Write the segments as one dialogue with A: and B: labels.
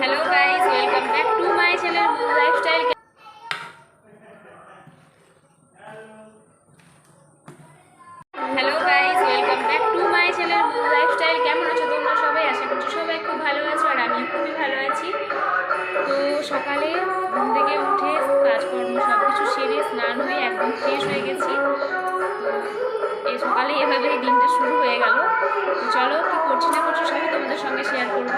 A: Hello guys welcome back to my channel Moon Lifestyle hello guys welcome back to my channel Moon Lifestyle কেমন আছো তোমরা সবাই? আশা করছি সবাই খুব ভালো আছো আর আমি খুবই ভালো আছি। তো সকালে ঘুম থেকে উঠে কাজকর্ম সব কিছু সেরে স্নান হয়ে একদম ফ্রেশ হয়ে গেছি। এই সকালে এভাবেই দিনটা শুরু হয়ে গেল। চলো কি করছি না করছি সবই তোমাদের সঙ্গে শেয়ার করব।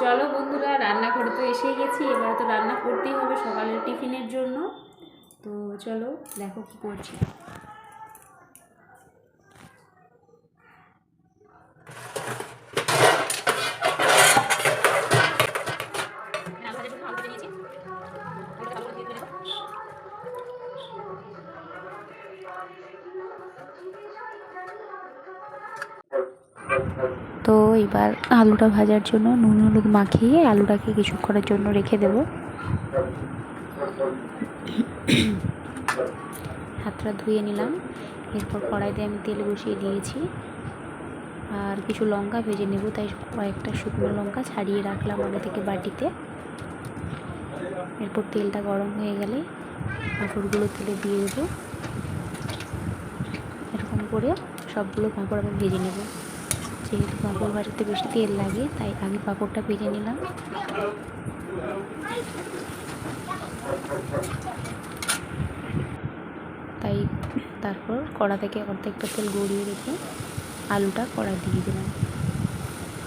A: চলো বন্ধুরা, রান্নাঘরে তো এসে গেছি, এবার তো রান্না করতেই হবে সকালের টিফিনের জন্য। তো চলো দেখো কি করছি।
B: তো এবার আলুটা ভাজার জন্য নুন, হলুদ মাখিয়ে আলুটাকে কিছুক্ষণের জন্য রেখে দেব। হাতটা ধুয়ে নিলাম। এরপর কড়াইতে আমি তেল বসিয়ে দিয়েছি। আর কিছু লঙ্কা ভেজে নেব, তাই কয়েকটা শুকনো লঙ্কা ছাড়িয়ে রাখলাম আগে থেকে বাটিতে। এরপর তেলটা গরম হয়ে গেলে পাঁপড়গুলো তেলে দিয়ে দেবো। এরকম করে সবগুলো পাঁপড় আমি ভেজে নেব। যেহেতু পাঁপড় ভাজাতে বেশি তেল লাগে, তাই আমি পাঁপড়টা ভেজে নিলাম। তাই তারপর কড়া থেকে অর্ধেকটা তেল গড়িয়ে রেখে আলুটা কড়া দিয়ে দিলাম।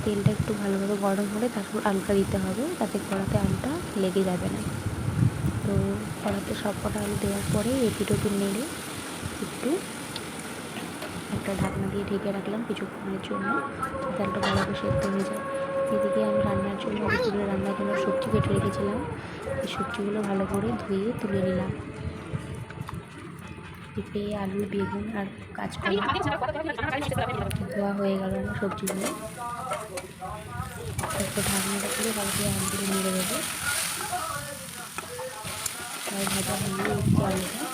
B: তেলটা একটু ভালোভাবে গরম হলে তারপর আলুটা দিতে হবে তাতে কড়াতে আলুটা লেগে যাবে না। তো কড়াতে সব কটা আলু দেওয়ার পরে এপিট ওপিট নেড়ে একটু একটা ঢাকনা দিয়ে ঢেকে রাখলাম কিছুক্ষণের জন্য। যাতে ভালো করে সেদ্ধ হয়ে যায়। এদিকে আমি রান্নার জন্য দুপুরে রান্নার জন্য সবজি কেটে রেখেছিলাম। এই সবজিগুলো ভালো করে ধুয়ে তুলে নিলাম। পেঁপে আলু, বেগুন আর কাঁচকলা ধোয়া হয়ে গেল আমার সবজিগুলো। একটু ঢাকনাটা খুলে ভালো করে আলুগুলো নেড়ে দেবো। ভাজা হয়ে আলুটা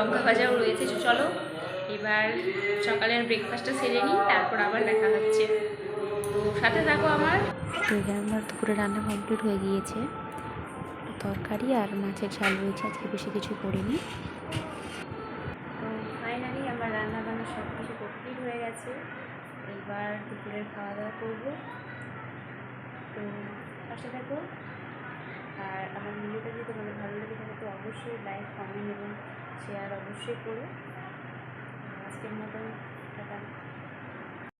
A: লঙ্কা ভাজাও রয়েছে চলো এবার সকালের ব্রেকফাস্টটা সেরে নিই তারপর আবার দেখা হচ্ছে। তো সাথে থাকো আমার।
B: এখানে আমার দুপুরে রান্না কমপ্লিট হয়ে গিয়েছে। তরকারি আর মাছের ঝাল রয়েছে আজকে বেশি কিছু করিনি।
A: তো ফাইনালি আমার রান্না বান্না সব কিছু কমপ্লিট হয়ে গেছে। এবার দুপুরের খাওয়া দাওয়া করব। তো পাশে থাকো। আর আমার ভিডিওটা যদি তোমাদের ভালো লেগে থাকে তো অবশ্যই লাইক কমেন্ট এবং শেয়ার অবশ্যই করুন আজকের মতো টাকা